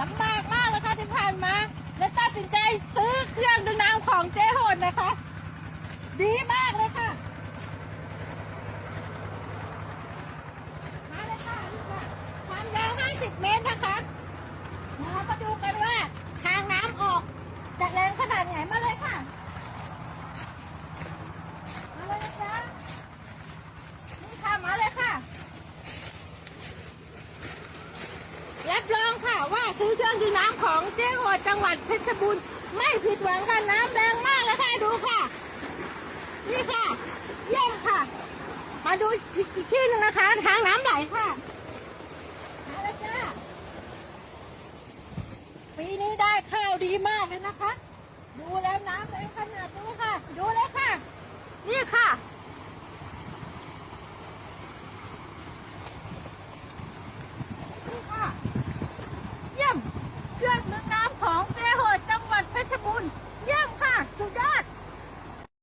ลำบากมากเลยค่ะที่ผ่านมาและตัดสินใจซื้อเครื่องดึงน้ำของเจ๊โหดนะคะ ดีมากเลยค่ะมาเลยค่ะความยาว 50 เมตรค่ะ ค่ะว่าซื้อเครื่องดูน้ำของเจ๊หดจังหวัดเพชรบูรณ์ไม่ผิดหวังค่ะน้ำแรงมากเลยค่ะดูค่ะ นี่ค่ะเยี่ยมค่ะ มาดูอีกอีกที่หนึ่งนะคะ ทางน้ำไหลค่ะมาเลยจ้าปีนี้ได้ข้าวดีมากเลยนะคะ ดูแล้วน้ำแรงขนาดนี้